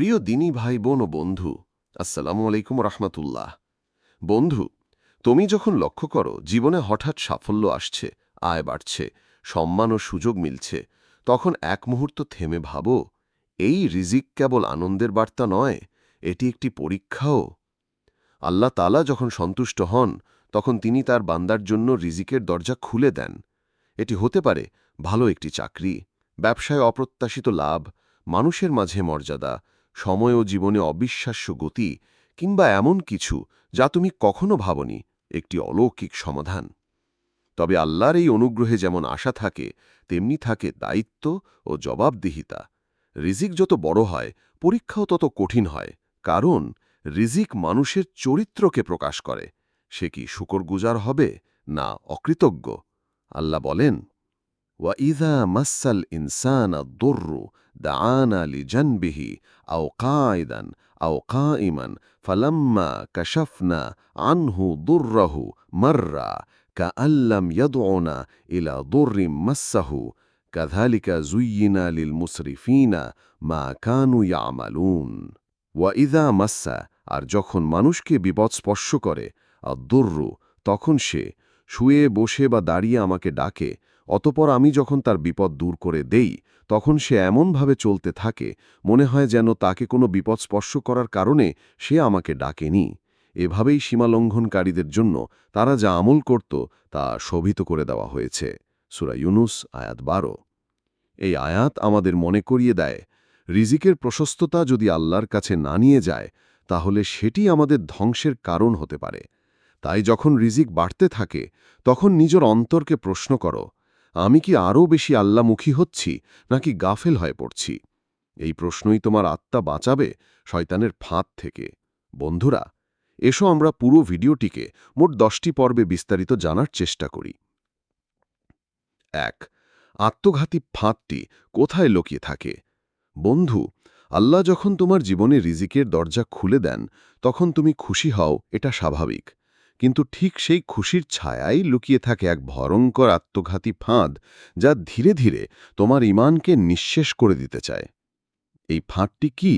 প্রিয় দিনী ভাই বোন ও বন্ধু, আসসালামু আলাইকুম রহমতুল্লাহ। বন্ধু, তুমি যখন লক্ষ্য করো, জীবনে হঠাৎ সাফল্য আসছে, আয় বাড়ছে, সম্মান ও সুযোগ মিলছে, তখন এক মুহূর্ত থেমে ভাবো, এই রিজিক কেবল আনন্দের বার্তা নয়, এটি একটি পরীক্ষাও। আল্লাহ তালা যখন সন্তুষ্ট হন, তখন তিনি তার বান্দার জন্য রিজিকের দরজা খুলে দেন। এটি হতে পারে ভালো একটি চাকরি, ব্যবসায় অপ্রত্যাশিত লাভ, মানুষের মাঝে মর্যাদা সময় ও জীবনে অবিশ্বাস্য গতি কিংবা এমন কিছু যা তুমি কখনো ভাবনি একটি অলৌকিক সমাধান। তবে আল্লাহর এই অনুগ্রহে যেমন আশা থাকে, তেমনি থাকে দায়িত্ব ও জবাবদিহিতা। রিজিক যত বড় হয়, পরীক্ষাও তত কঠিন হয়, কারণ রিজিক মানুষের চরিত্রকে প্রকাশ করে। সে কি শুকরগুজার হবে না অকৃতজ্ঞ? আল্লাহ বলেন وإذا مس الإنسان الضر دعانا لجنبه أو قاعدا أو قائما فلما كشفنا عنه ضره مر كأن لم يدعنا إلى ضر مسه كذلك زين للمسرفين ما كانوا يعملون وإذا مس আর যখন মানুষকে বিপদ স্পর্শ করে আদুর্রু তখন সে শুয়ে বসে বা দাঁড়িয়ে আমাকে ডাকে অতপর আমি যখন তার বিপদ দূর করে দেই, তখন সে এমনভাবে চলতে থাকে, মনে হয় যেন তাকে কোনো বিপদ স্পর্শ করার কারণে সে আমাকে ডাকেনি। এভাবেই সীমালঙ্ঘনকারীদের জন্য তারা যা আমল করত, তা শোভিত করে দেওয়া হয়েছে। সুরা ইউনুস, আয়াত বারো। এই আয়াত আমাদের মনে করিয়ে দেয়, রিজিকের প্রশস্ততা যদি আল্লাহর কাছে না নিয়ে যায়, তাহলে সেটি আমাদের ধ্বংসের কারণ হতে পারে। তাই যখন রিজিক বাড়তে থাকে, তখন নিজের অন্তরকে প্রশ্ন করো আমি কি আরও বেশি আল্লামুখী হচ্ছি, নাকি গাফেল হয়ে পড়ছি? এই প্রশ্নই তোমার আত্মা বাঁচাবে শয়তানের ফাঁদ থেকে। বন্ধুরা, এসো আমরা পুরো ভিডিওটিকে মোট দশটি পর্বে বিস্তারিত জানার চেষ্টা করি। এক, আত্মঘাতী ফাঁদটি কোথায় লুকিয়ে থাকে? বন্ধু, আল্লাহ যখন তোমার জীবনে রিজিকের দরজা খুলে দেন, তখন তুমি খুশি হও, এটা স্বাভাবিক। কিন্তু ঠিক সেই খুশির ছায়াই লুকিয়ে থাকে এক ভয়ঙ্কর আত্মঘাতী ফাঁদ যা ধীরে ধীরে তোমার ইমানকে নিঃশেষ করে দিতে চায়। এই ফাঁদটি কি?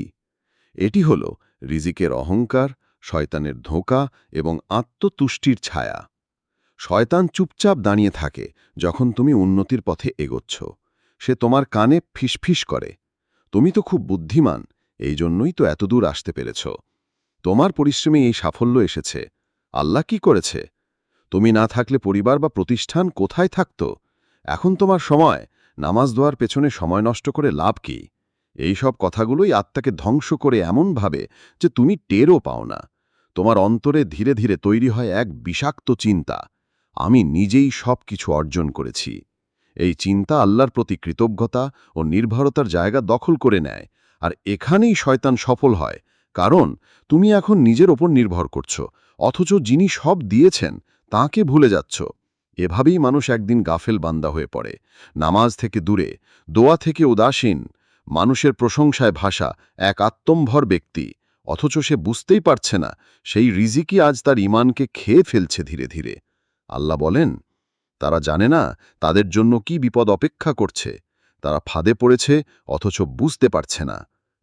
এটি হল রিজিকের অহংকার, শয়তানের ধোঁকা এবং আত্মতুষ্টির ছায়া। শয়তান চুপচাপ দাঁড়িয়ে থাকে যখন তুমি উন্নতির পথে এগোচ্ছ। সে তোমার কানে ফিসফিস করে। তুমি তো খুব বুদ্ধিমান, এই জন্যই তো এতদূর আসতে পেরেছ। তোমার পরিশ্রমে এই সাফল্য এসেছে। আল্লাহ কি করেছে? তুমি না থাকলে পরিবার বা প্রতিষ্ঠান কোথায় থাকত? এখন তোমার সময়, নামাজ দোয়ার পেছনে সময় নষ্ট করে লাভ কি? এই সব কথাগুলোই আত্মাকে ধ্বংস করে এমনভাবে যে তুমি টেরও পাও না। তোমার অন্তরে ধীরে ধীরে তৈরি হয় এক বিষাক্ত চিন্তা। আমি নিজেই সব কিছু অর্জন করেছি। এই চিন্তা আল্লাহর প্রতি কৃতজ্ঞতা ও নির্ভরতার জায়গা দখল করে নেয়। আর এখানেই শয়তান সফল হয়। কারণ, তুমি এখন নিজের ওপর নির্ভর করছ। অথচ যিনি সব দিয়েছেন, তাকে ভুলে যাচ্ছ। এভাবেই মানুষ একদিন গাফেল বান্দা হয়ে পড়ে। নামাজ থেকে দূরে, দোয়া থেকে উদাসীন, মানুষের প্রশংসায় ভাষা এক আত্মম্ভর ব্যক্তি। অথচ সে বুঝতেই পারছে না, সেই রিজিকই আজ তার ইমানকে খেয়ে ফেলছে ধীরে ধীরে। আল্লাহ বলেন, তারা জানে না তাদের জন্য কি বিপদ অপেক্ষা করছে। তারা ফাঁদে পড়েছে, অথচ বুঝতে পারছে না।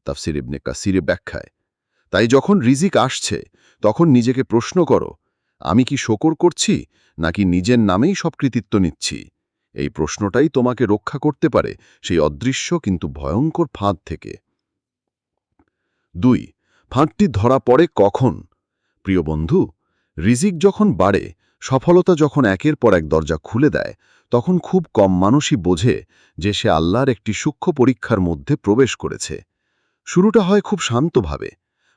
তাফসির ইবনে কাসিরে ব্যাখ্যায়। তাই যখন রিজিক আসছে, তখন নিজেকে প্রশ্ন করো, আমি কি শকর করছি, নাকি নিজের নামেই সব কৃতিত্ব নিচ্ছি? এই প্রশ্নটাই তোমাকে রক্ষা করতে পারে সেই অদৃশ্য কিন্তু ভয়ঙ্কর ফাঁদ থেকে। দুই, ফাঁদটি ধরা পড়ে কখন? প্রিয় বন্ধু, রিজিক যখন বাড়ে, সফলতা যখন একের পর এক দরজা খুলে দেয়, তখন খুব কম মানুষই বোঝে যে সে আল্লাহর একটি সূক্ষ্ম পরীক্ষার মধ্যে প্রবেশ করেছে। শুরুটা হয় খুব শান্তভাবে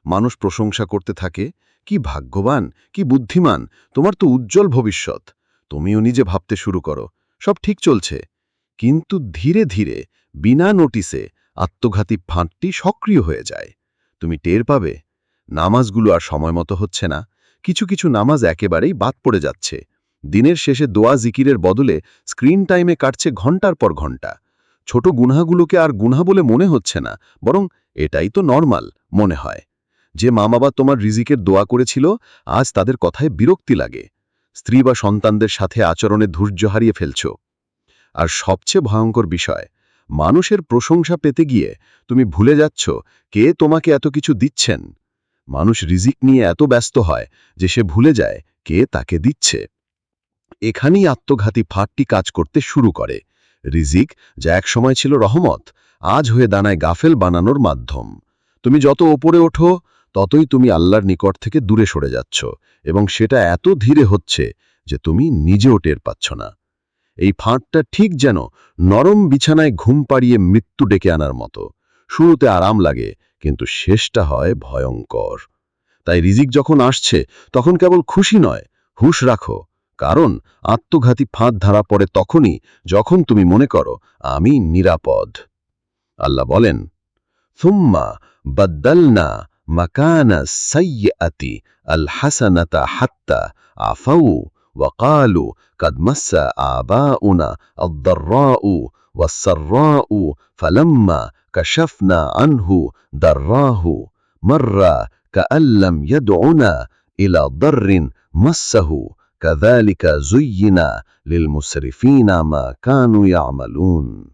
মানুষ প্রশংসা করতে থাকে, কি ভাগ্যবান, কি বুদ্ধিমান, তোমার তো উজ্জ্বল ভবিষ্যৎ। তুমিও নিজে ভাবতে শুরু করো, সব ঠিক চলছে। কিন্তু ধীরে ধীরে, বিনা নোটিসে, আত্মঘাতী ফাঁদটি সক্রিয় হয়ে যায়। তুমি টের পাবে, নামাজগুলো আর সময় মতো হচ্ছে না। কিছু কিছু নামাজ একেবারেই বাদ পড়ে যাচ্ছে। দিনের শেষে দোয়া জিকিরের বদলে স্ক্রিন টাইমে কাটছে ঘণ্টার পর ঘণ্টা। ছোট গুনাগুলোকে আর গুনা বলে মনে হচ্ছে না, বরং এটাই তো নর্মাল, মনে হয়। যে মা বাবা তোমার রিজিকের দোয়া করেছিল, আজ তাদের কথায় বিরক্তি লাগে। স্ত্রী বা সন্তানদের সাথে আচরণে ধৈর্য হারিয়ে ফেলছ। আর সবচেয়ে ভয়ঙ্কর বিষয়, মানুষের প্রশংসা পেতে গিয়ে তুমি ভুলে যাচ্ছ কে তোমাকে এত কিছু দিচ্ছেন। মানুষ রিজিক নিয়ে এত ব্যস্ত হয় যে সে ভুলে যায় কে তাকে দিচ্ছে। এখানেই আত্মঘাতী ফাঁকটি কাজ করতে শুরু করে। রিজিক, যা এক সময় ছিল রহমত, আজ হয়ে দাঁড়ায় গাফেল বানানোর মাধ্যম। তুমি যত ওপরে ওঠো ততই তুমি আল্লাহর নিকট থেকে দূরে সরে যাচ্ছ, এবং সেটা এত ধীরে হচ্ছে যে তুমি নিজেও টের পাচ্ছ না। এই ফাঁকটা ঠিক যেন নরম বিছানায় ঘুম পাড়িয়ে মৃত্যু ডেকে আনার মতো। শুরুতে আরাম লাগে, কিন্তু শেষটা হয় ভয়ঙ্কর। তাই রিজিক যখন আসছে, তখন কেবল খুশি নয়, হুশ রাখো, কারণ আত্মঘাতী ফাঁদ ধরা পড়ে তখনই যখন তুমি মনে করো, আমি নিরাপদ। আল্লাহ বলেন থুম্মা বদ্দলনা مكان السيئة الحسنة حتى عفوا وقالوا قد مس آباؤنا الضراء والسراء فلما كشفنا عنه دراه مر كأن لم يدعنا إلى ضر مسه كذلك زين للمسرفين ما كانوا يعملون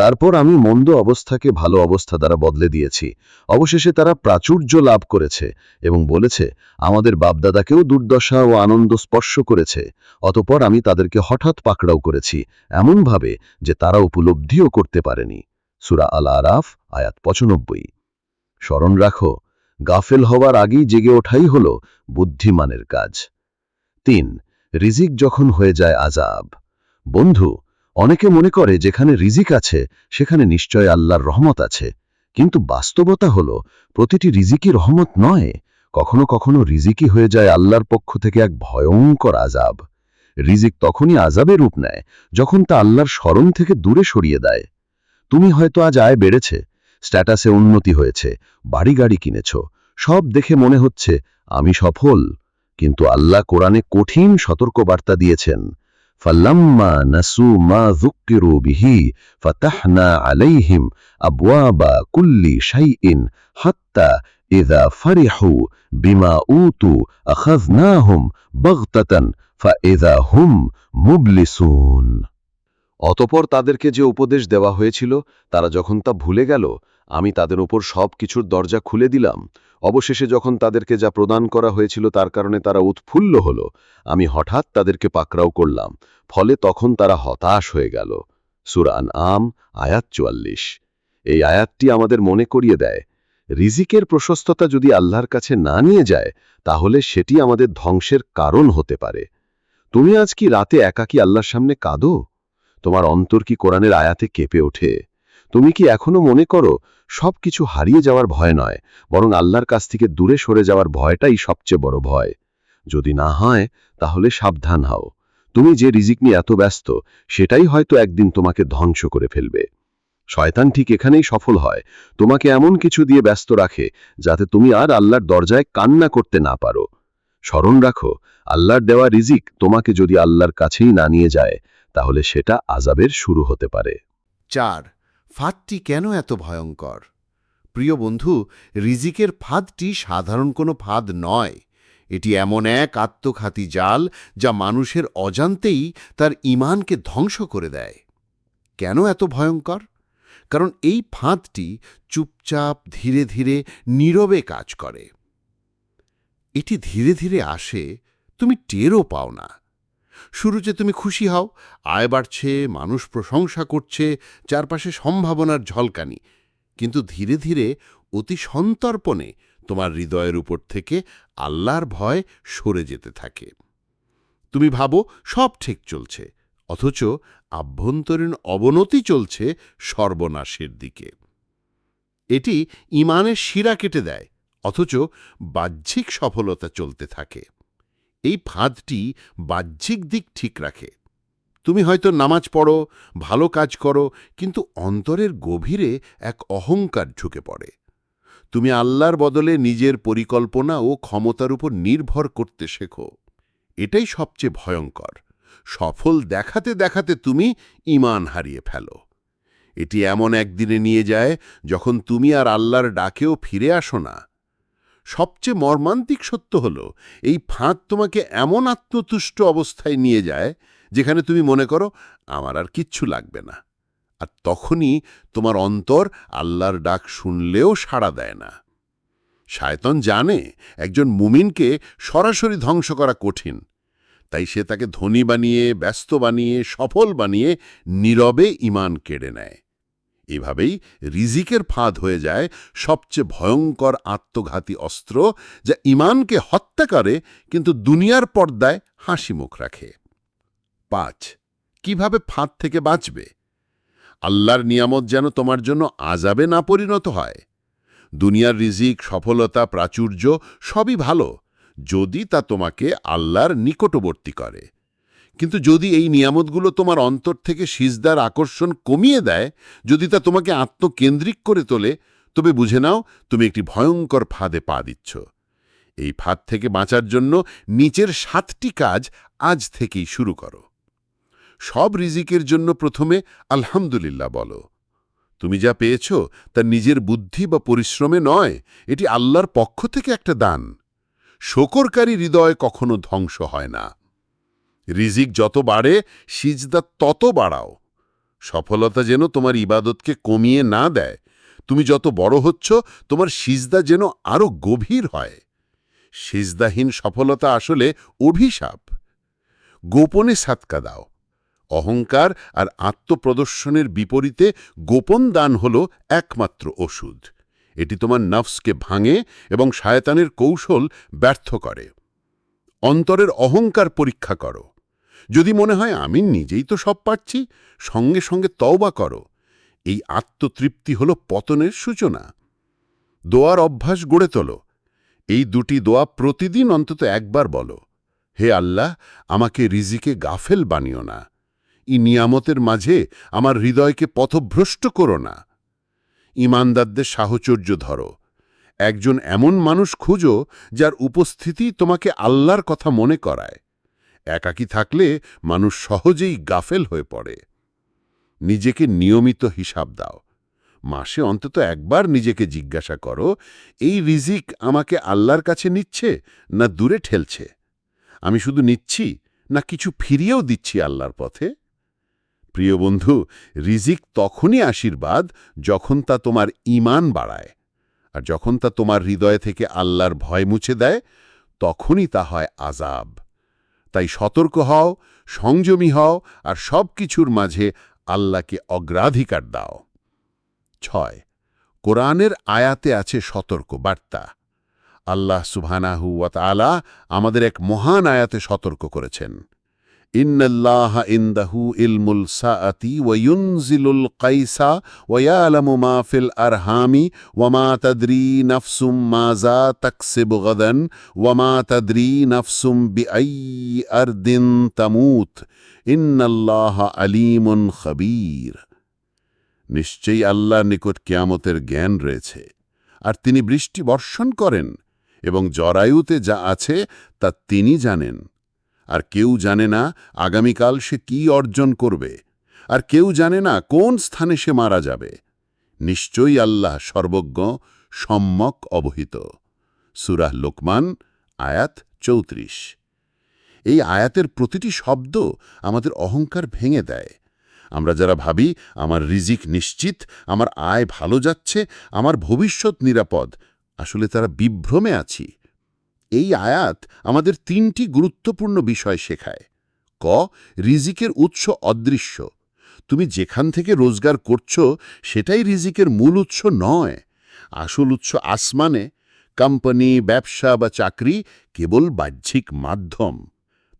তারপর আমি মন্দ অবস্থাকে ভালো অবস্থা দ্বারা বদলে দিয়েছি। অবশেষে তারা প্রাচুর্য লাভ করেছে এবং বলেছে, আমাদের বাপদাদাকেও দুর্দশা ও আনন্দ স্পর্শ করেছে। অতপর আমি তাদেরকে হঠাৎ পাকড়াও করেছি, এমনভাবে যে তারা উপলব্ধিও করতে পারেনি। সুরা আল আরাফ আয়াত পঁচানব্বই। স্মরণ রাখো, গাফেল হওয়ার আগেই জেগে ওঠাই হল বুদ্ধিমানের কাজ। তিন, রিজিক যখন হয়ে যায় আজাব বন্ধু অনেকে মনে করে যেখানে রিজিক আছে, সেখানে নিশ্চয় আল্লাহর রহমত আছে। কিন্তু বাস্তবতা হল, প্রতিটি রিজিকই রহমত নয়। কখনো কখনো রিজিকই হয়ে যায় আল্লাহর পক্ষ থেকে এক ভয়ঙ্কর আজাব রিজিক তখনই আজাবে রূপ নেয়, যখন তা আল্লাহর স্মরণ থেকে দূরে সরিয়ে দেয়। তুমি হয়তো আজ আয় বেড়েছে, স্ট্যাটাসে উন্নতি হয়েছে, বাড়ি গাড়ি কিনেছ, সব দেখে মনে হচ্ছে, আমি সফল। কিন্তু আল্লাহ কোরআনে কঠিন সতর্কবার্তা দিয়েছেন فلما نسوا ما ذكروا به فتحنا عليهم أبواب كل شيء حتى إذا فرحوا بما أوتوا أخذناهم بغتة فإذا هم مبلسون অতপর তাদেরকে যে উপদেশ দেওয়া হয়েছিল তারা যখন তা ভুলে গেল আমি তাদের উপর সব কিছুর দরজা খুলে দিলাম অবশেষে যখন তাদেরকে যা প্রদান করা হয়েছিল তার কারণে তারা উৎফুল্ল হল, আমি হঠাৎ তাদেরকে পাকড়াও করলাম, ফলে তখন তারা হতাশ হয়ে গেল। সুরান আম আয়াত চুয়াল্লিশ। এই আয়াতটি আমাদের মনে করিয়ে দেয়, রিজিকের প্রশস্ততা যদি আল্লাহর কাছে না নিয়ে যায়, তাহলে সেটি আমাদের ধ্বংসের কারণ হতে পারে। তুমি আজ কি রাতে একাকী আল্লাহর সামনে কাঁদো? তোমার অন্তর কি কোরআনের আয়াতে কেঁপে ওঠে? তুমি কি এখনও মনে করো সব কিছু হারিয়ে যাওয়ার ভয় নয়, বরং আল্লাহর কাছ থেকে দূরে সরে যাওয়ার ভয়টাই সবচেয়ে বড় ভয়। যদি না হয়, তাহলে সাবধান হও। তুমি যে রিজিক নিয়ে এত ব্যস্ত, সেটাই হয়তো একদিন তোমাকে ধ্বংস করে ফেলবে। শয়তান ঠিক এখানেই সফল হয়। তোমাকে এমন কিছু দিয়ে ব্যস্ত রাখে, যাতে তুমি আর আল্লাহর দরজায় কান্না করতে না পারো। স্মরণ রাখো, আল্লাহর দেওয়া রিজিক তোমাকে যদি আল্লাহর কাছেই না নিয়ে যায়, তাহলে সেটা আজাবের শুরু হতে পারে। চার ফাঁদটি কেন এত ভয়ঙ্কর? প্রিয় বন্ধু, রিজিকের ফাঁদটি সাধারণ কোনো ফাঁদ নয়। এটি এমন এক আত্মঘাতী জাল যা মানুষের অজান্তেই তার ইমানকে ধ্বংস করে দেয়। কেন এত ভয়ঙ্কর? কারণ এই ফাঁদটি চুপচাপ, ধীরে ধীরে, নীরবে কাজ করে। এটি ধীরে ধীরে আসে, তুমি টেরও পাও না। শুরুতে তুমি খুশি হও, আয় বাড়ছে, মানুষ প্রশংসা করছে, চারপাশে সম্ভাবনার ঝলকানি। কিন্তু ধীরে ধীরে অতি সন্তর্পণে তোমার হৃদয়ের উপর থেকে আল্লাহর ভয় সরে যেতে থাকে। তুমি ভাবো সব ঠিক চলছে, অথচ আভ্যন্তরীণ অবনতি চলছে সর্বনাশের দিকে। এটি ইমানের শিরা কেটে দেয়, অথচ বাহ্যিক সফলতা চলতে থাকে। এই ফাঁদটি বাহ্যিক দিক ঠিক রাখে। তুমি হয়তো নামাজ পড়ো, ভালো কাজ করো, কিন্তু অন্তরের গভীরে এক অহংকার ঢুকে পড়ে। তুমি আল্লাহর বদলে নিজের পরিকল্পনা ও ক্ষমতার উপর নির্ভর করতে শেখো। এটাই সবচেয়ে ভয়ঙ্কর। সফল দেখাতে দেখাতে তুমি ইমান হারিয়ে ফেলো। এটি এমন একদিনে নিয়ে যায় যখন তুমি আর আল্লাহর ডাকেও ফিরে আসো না। সবচেয়ে মর্মান্তিক সত্য হল, এই ফাঁদ তোমাকে এমন আত্মতুষ্ট অবস্থায় নিয়ে যায়, যেখানে তুমি মনে করো, আমার আর কিচ্ছু লাগবে না। আর তখনই তোমার অন্তর আল্লাহর ডাক শুনলেও সাড়া দেয় না। শায়তন জানে একজন মুমিনকে সরাসরি ধ্বংস করা কঠিন, তাই সে তাকে ধনী বানিয়ে, ব্যস্ত বানিয়ে, সফল বানিয়ে, নীরবে ইমান কেড়ে নেয়। এভাবেই রিজিকের ফাঁদ হয়ে যায় সবচেয়ে ভয়ঙ্কর আত্মঘাতী অস্ত্র যা ইমানকে হত্যা করে কিন্তু দুনিয়ার পর্দায় হাসি মুখ রাখে। পাঁচ, কীভাবে ফাঁদ থেকে বাঁচবে? আল্লাহর নিয়ামত যেন তোমার জন্য আজাবে না পরিণত হয়। দুনিয়ার রিজিক, সফলতা, প্রাচুর্য সবই ভালো, যদি তা তোমাকে আল্লাহর নিকটবর্তী করে। কিন্তু যদি এই নিয়ামতগুলো তোমার অন্তর থেকে সিজদার আকর্ষণ কমিয়ে দেয়, যদি তা তোমাকে আত্মকেন্দ্রিক করে তোলে, তবে বুঝে নাও তুমি একটি ভয়ঙ্কর ফাঁদে পা দিচ্ছ। এই ফাঁদ থেকে বাঁচার জন্য নিচের সাতটি কাজ আজ থেকেই শুরু করো। সব রিজিকের জন্য প্রথমে আলহামদুলিল্লাহ বলো। তুমি যা পেয়েছ তা নিজের বুদ্ধি বা পরিশ্রমে নয়, এটি আল্লাহর পক্ষ থেকে একটা দান। শকরকারী হৃদয় কখনো ধ্বংস হয় না। রিজিক যত বাড়ে, সিজদা তত বাড়াও। সফলতা যেন তোমার ইবাদতকে কমিয়ে না দেয়। তুমি যত বড় হচ্ছ, তোমার সিজদা যেন আরও গভীর হয়। সিজদাহীন সফলতা আসলে অভিশাপ। গোপনে সাতকা দাও। অহংকার আর আত্মপ্রদর্শনের বিপরীতে গোপন দান হল একমাত্র ওষুধ। এটি তোমার নফসকে ভাঙে এবং শায়তানের কৌশল ব্যর্থ করে। অন্তরের অহংকার পরীক্ষা করো। যদি মনে হয় আমি নিজেই তো সব পারছি, সঙ্গে সঙ্গে তওবা করো। এই আত্মতৃপ্তি হল পতনের সূচনা। দোয়ার অভ্যাস গড়ে তোলো। এই দুটি দোয়া প্রতিদিন অন্তত একবার বলো, হে আল্লাহ, আমাকে রিজিকে গাফেল বানিও না। ই নিয়ামতের মাঝে আমার হৃদয়কে পথভ্রষ্ট করো না। ইমানদারদের সাহচর্য ধরো। একজন এমন মানুষ খুঁজো যার উপস্থিতি তোমাকে আল্লাহর কথা মনে করায়। একাকী থাকলে মানুষ সহজেই গাফেল হয়ে পড়ে। নিজেকে নিয়মিত হিসাব দাও। মাসে অন্তত একবার নিজেকে জিজ্ঞাসা করো, এই রিজিক আমাকে আল্লাহর কাছে নিচ্ছে না দূরে ঠেলছে? আমি শুধু নিচ্ছি না কিছু ফিরিয়েও দিচ্ছি আল্লাহর পথে? প্রিয় বন্ধু, রিজিক তখনই আশীর্বাদ যখন তা তোমার ইমান বাড়ায়। আর যখন তা তোমার হৃদয় থেকে আল্লাহর ভয় মুছে দেয়, তখনই তা হয় আজাব তাই সতর্ক হও, সংযমী হও আর সব কিছুর মাঝে আল্লাহকে অগ্রাধিকার দাও। ছয়, কোরআনের আয়াতে আছে সতর্ক বার্তা। আল্লাহ সুবহানাহু তাআলা আমাদের এক মহান আয়াতে সতর্ক করেছেন। ইন্নাল্লাহ ইনদাহু ইলমুল সাআতি ওয়া ইউনজিলুল কাইসা ওয়া মা ফিল আরহামি ওয়া মা তাদরি নাফসুম মাযা তাকসিবু গাদান ওয়া মা তাদরি নাফসুম বিআইয়ি আরদিন তামুত। ইন্নাল্লাহ আলীমুন খবীর। নিশ্চয়ই আল্লাহর নিকট কিয়ামতের জ্ঞান রয়েছে। আর তিনি বৃষ্টি বর্ষণ করেন এবং জরায়ুতে যা আছে তা তিনি জানেন। আর কেউ জানে না আগামীকাল সে কি অর্জন করবে। আর কেউ জানে না কোন স্থানে সে মারা যাবে। নিশ্চয়ই আল্লাহ সর্বজ্ঞ, সম্যক অবহিত। সুরাহ লোকমান, আয়াত চৌত্রিশ। এই আয়াতের প্রতিটি শব্দ আমাদের অহংকার ভেঙে দেয়। আমরা যারা ভাবি, আমার রিজিক নিশ্চিত, আমার আয় ভালো যাচ্ছে, আমার ভবিষ্যৎ নিরাপদ, আসলে তারা বিভ্রমে আছি। এই আয়াত আমাদের তিনটি গুরুত্বপূর্ণ বিষয় শেখায়। ক, রিজিকের উৎস অদৃশ্য। তুমি যেখান থেকে রোজগার করছ, সেটাই রিজিকের মূল উৎস নয়। আসল উৎস আসমানে, কোম্পানি, ব্যবসা বা চাকরি কেবল বাহ্যিক মাধ্যম।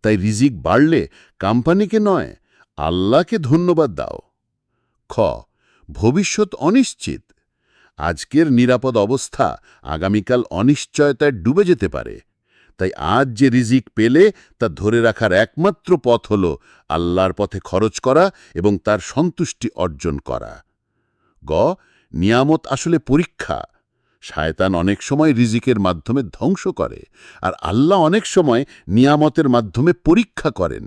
তাই রিজিক বাড়লে কোম্পানিকে নয়, আল্লাহকে ধন্যবাদ দাও। খ, ভবিষ্যৎ অনিশ্চিত। আজকের নিরাপদ অবস্থা আগামীকাল অনিশ্চয়তায় ডুবে যেতে পারে। তাই আজ যে রিজিক পেলে তা ধরে রাখার একমাত্র পথ হল আল্লাহর পথে খরচ করা এবং তার সন্তুষ্টি অর্জন করা। গ, নিয়ামত আসলে পরীক্ষা। শায়তান অনেক সময় রিজিকের মাধ্যমে ধ্বংস করে আর আল্লাহ অনেক সময় নিয়ামতের মাধ্যমে পরীক্ষা করেন।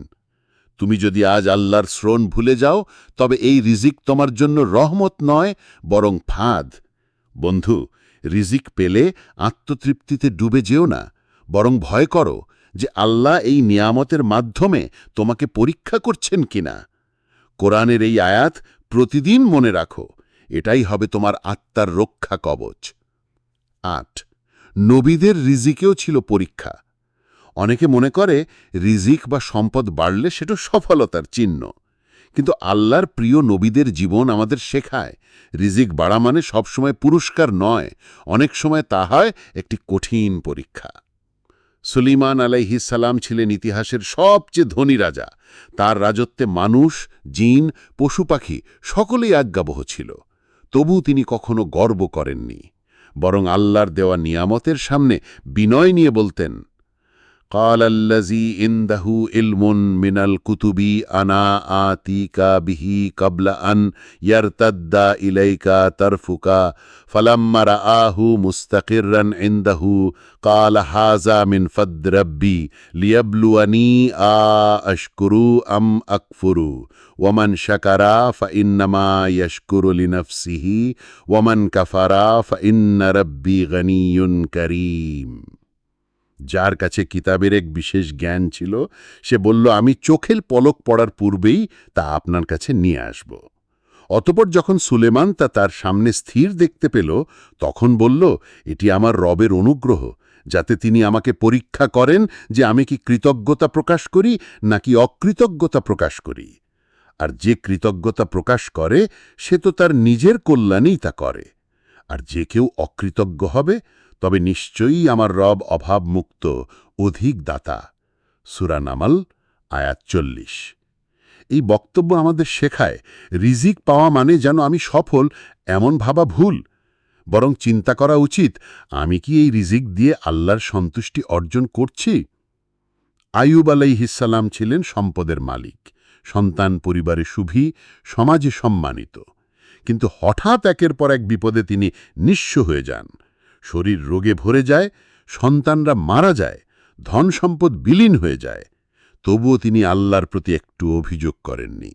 তুমি যদি আজ আল্লাহর শ্রণ ভুলে যাও, তবে এই রিজিক তোমার জন্য রহমত নয়, বরং ফাঁদ। বন্ধু, রিজিক পেলে আত্মতৃপ্তিতে ডুবে যেও না। বরং ভয় করো যে আল্লাহ এই নিয়ামতের মাধ্যমে তোমাকে পরীক্ষা করছেন কিনা। কোরআনের এই আয়াত প্রতিদিন মনে রাখো, এটাই হবে তোমার আত্মার রক্ষা কবচ। আট, নবীদের রিজিকেও ছিল পরীক্ষা। অনেকে মনে করে রিজিক বা সম্পদ বাড়লে সেটা সফলতার চিহ্ন। কিন্তু আল্লাহর প্রিয় নবীদের জীবন আমাদের শেখায়। রিজিক বাড়া মানে সবসময় পুরস্কার নয়, অনেক সময় তা হয় একটি কঠিন পরীক্ষা। সুলিমান আলাইহিসাল্লাম ছিলেন ইতিহাসের সবচেয়ে ধনী রাজা। তার রাজত্বে মানুষ, জিন, পশু পাখি সকলেই আজ্ঞাবহ ছিল। তবু তিনি কখনো গর্ব করেননি। বরং আল্লাহর দেওয়া নিয়ামতের সামনে বিনয় নিয়ে বলতেন قال الذي عنده علم من الكتب أنا آتيك به قبل أن يرتد إليك طرفك. فلما رآه مستقرا عنده قال هذا من فضل ربي ليبلوني أشكر أم أكفر. ومن شكر فإنما يشكر لنفسه ومن كفر فإن ربي غني كريم. যার কাছে কিতাবের এক বিশেষ জ্ঞান ছিল, সে বলল, আমি চোখের পলক পড়ার পূর্বেই তা আপনার কাছে নিয়ে আসব। অতপর যখন সুলেমান তা তার সামনে স্থির দেখতে পেল, তখন বলল, এটি আমার রবের অনুগ্রহ, যাতে তিনি আমাকে পরীক্ষা করেন যে আমি কি কৃতজ্ঞতা প্রকাশ করি নাকি অকৃতজ্ঞতা প্রকাশ করি। আর যে কৃতজ্ঞতা প্রকাশ করে, সে তো তার নিজের কল্যাণেই তা করে। আর যে কেউ অকৃতজ্ঞ হবে তবে নিশ্চয়ই আমার রব অভাবমুক্ত অধিক দাতা সুরানামাল আয়াত চল্লিশ। এই বক্তব্য আমাদের শেখায়, রিজিক পাওয়া মানে যেন আমি সফল, এমন ভাবা ভুল। বরং চিন্তা করা উচিত, আমি কি এই রিজিক দিয়ে আল্লাহর সন্তুষ্টি অর্জন করছি? আয়ুব আলাইহিসাল্লাম ছিলেন সম্পদের মালিক, সন্তান পরিবারে সুভী সমাজে সম্মানিত। কিন্তু হঠাৎ একের পর এক বিপদে তিনি নিঃস্ব হয়ে যান। শরীর রোগে ভরে যায়, সন্তানরা মারা যায়, ধন সম্পদ বিলীন হয়ে যায়। তবুও তিনি আল্লাহর প্রতি একটু অভিযোগ করেননি।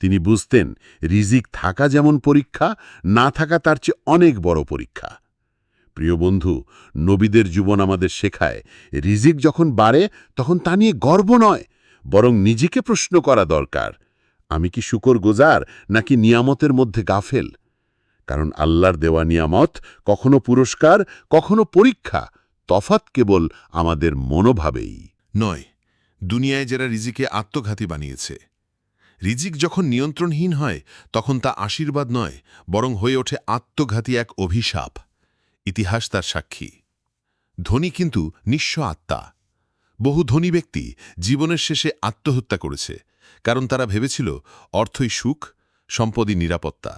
তিনি বুঝতেন, রিজিক থাকা যেমন পরীক্ষা, না থাকা তার চেয়ে অনেক বড় পরীক্ষা। প্রিয় বন্ধু, নবীদের জীবন আমাদের শেখায়, রিজিক যখন বাড়ে, তখন তা নিয়ে গর্ব নয়, বরং নিজেকে প্রশ্ন করা দরকার। আমি কি শুকর গোজার, নাকি নিয়ামতের মধ্যে গাফেল? কারণ আল্লাহর দেওয়া নিয়ামত কখনো পুরস্কার, কখনো পরীক্ষা তফাত কেবল আমাদের মনোভাবেই। নয়, দুনিয়ায় যারা রিজিকে আত্মঘাতী বানিয়েছে, রিজিক যখন নিয়ন্ত্রণহীন হয়, তখন তা আশীর্বাদ নয়, বরং হয়ে ওঠে আত্মঘাতী এক অভিশাপ। ইতিহাস তার সাক্ষী। ধনী কিন্তু নিঃস্ব আত্মা। বহু ধনী ব্যক্তি জীবনের শেষে আত্মহত্যা করেছে, কারণ তারা ভেবেছিল অর্থই সুখ, সম্পদই নিরাপত্তা।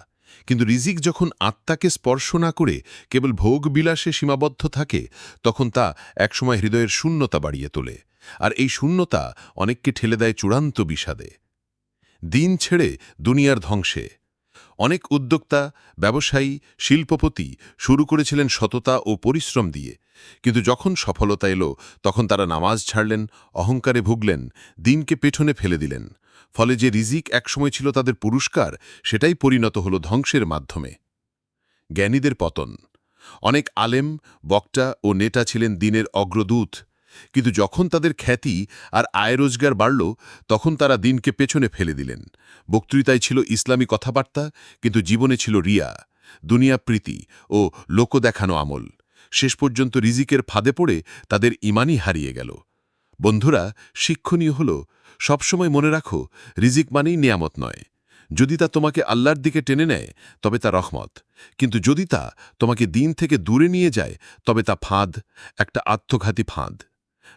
কিন্তু রিজিক যখন আত্মাকে স্পর্শ না করে কেবল ভোগ বিলাসে সীমাবদ্ধ থাকে, তখন তা একসময় হৃদয়ের শূন্যতা বাড়িয়ে তোলে। আর এই শূন্যতা অনেককে ঠেলে দেয় চূড়ান্ত বিষাদে। দিন ছেড়ে দুনিয়ার ধ্বংসে। অনেক উদ্যোক্তা, ব্যবসায়ী, শিল্পপতি শুরু করেছিলেন সততা ও পরিশ্রম দিয়ে। কিন্তু যখন সফলতা এলো, তখন তারা নামাজ ছাড়লেন, অহংকারে ভুগলেন, দিনকে পেছনে ফেলে দিলেন। ফলে যে রিজিক একসময় ছিল তাদের পুরস্কার, সেটাই পরিণত হল ধ্বংসের মাধ্যমে। জ্ঞানীদের পতন। অনেক আলেম, বক্তা ও নেতা ছিলেন দিনের অগ্রদূত। কিন্তু যখন তাদের খ্যাতি আর আয় রোজগার বাড়ল, তখন তারা দিনকে পেছনে ফেলে দিলেন। বক্তৃতায় ছিল ইসলামী কথাবার্তা, কিন্তু জীবনে ছিল রিয়া, দুনিয়া প্রীতি ও লোক দেখানো আমল। শেষ পর্যন্ত রিজিকের ফাঁদে পড়ে তাদের ইমানই হারিয়ে গেল। বন্ধুরা, শিক্ষণীয় হল সবসময় মনে রাখো, রিজিক মানেই নিয়ামত নয়। যদি তা তোমাকে আল্লাহর দিকে টেনে নেয়, তবে তা রহমত। কিন্তু যদি তা তোমাকে দিন থেকে দূরে নিয়ে যায়, তবে তা ফাঁদ, একটা আত্মঘাতী ফাঁদ।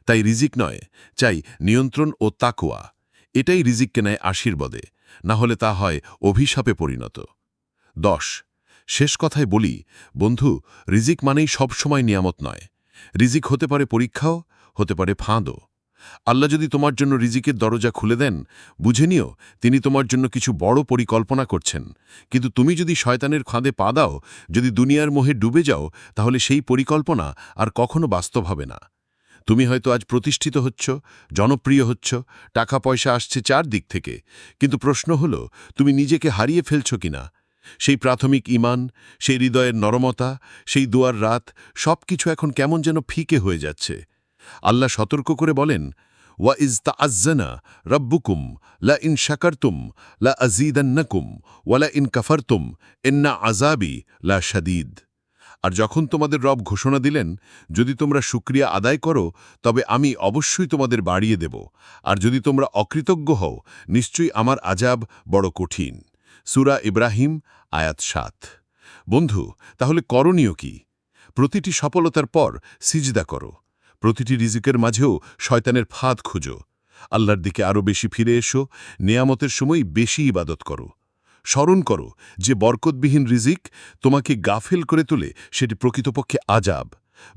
তাই রিজিক নয়, চাই নিয়ন্ত্রণ ও তাকুয়া এটাই রিজিককে নেয় আশীর্বাদে, না হলে তা হয় অভিশাপে পরিণত। দশ, শেষ কথায় বলি, বন্ধু, রিজিক মানেই সবসময় নিয়ামত নয়। রিজিক হতে পারে পরীক্ষাও, হতে পারে ফাঁদও। আল্লাহ যদি তোমার জন্য রিজিকের দরজা খুলে দেন, বুঝে নিও, তিনি তোমার জন্য কিছু বড় পরিকল্পনা করছেন। কিন্তু তুমি যদি শয়তানের খাঁদে পা দাও, যদি দুনিয়ার মোহে ডুবে যাও, তাহলে সেই পরিকল্পনা আর কখনো বাস্তব হবে না। তুমি হয়তো আজ প্রতিষ্ঠিত হচ্ছ, জনপ্রিয় হচ্ছ টাকা পয়সা আসছে চার দিক থেকে। কিন্তু প্রশ্ন হল, তুমি নিজেকে হারিয়ে ফেলছ কিনা? সেই প্রাথমিক ইমান সেই হৃদয়ের নরমতা, সেই দুয়ার রাত সব কিছু এখন কেমন যেন ফিকে হয়ে যাচ্ছে। আল্লাহ সতর্ক করে বলেন, ওয়া ইজ তাআজ্জানা রব্বুকুম, লা ইন শাকারতুম, লা আযীদান্নাকুম, ওয়া লা ইন কাফারতুম, ইন্না আযাবি লা শাদীদ। আর যখন তোমাদের রব ঘোষণা দিলেন, যদি তোমরা শুক্রিয়া আদায় করো, তবে আমি অবশ্যই তোমাদের বাড়িয়ে দেব। আর যদি তোমরা অকৃতজ্ঞ হও, নিশ্চয়ই আমার আজাব বড় কঠিন। সুরা ইব্রাহিম, আয়াত সাত। বন্ধু, তাহলে করণীয় কি? প্রতিটি সফলতার পর সিজদা করো। প্রতিটি রিজিকের মাঝেও শয়তানের ফাঁদ খুঁজো। আল্লাহর দিকে আরও বেশি ফিরে এসো। নেয়ামতের সময় বেশি ইবাদত করো। স্মরণ করো যে বরকতবিহীন রিজিক তোমাকে গাফেল করে তোলে, সেটি প্রকৃতপক্ষে আজাব,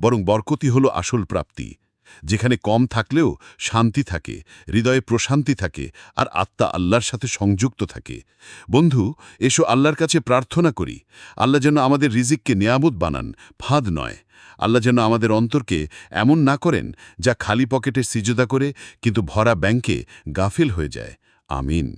বরং বরকতই হল আসল প্রাপ্তি। যেখানে কম থাকলেও শান্তি থাকে, হৃদয়ে প্রশান্তি থাকে আর আত্মা আল্লাহর সাথে সংযুক্ত থাকে। বন্ধু, এসো আল্লাহর কাছে প্রার্থনা করি। আল্লাহ যেন আমাদের রিজিককে নেয়ামত বানান, ফাঁদ নয়। আল্লাহ যেন আমাদের অন্তরকে এমন না করেন যা খালি পকেটে সিজদা করে, কিন্তু ভরা ব্যাংকে গাফিল হয়ে যায়। আমিন।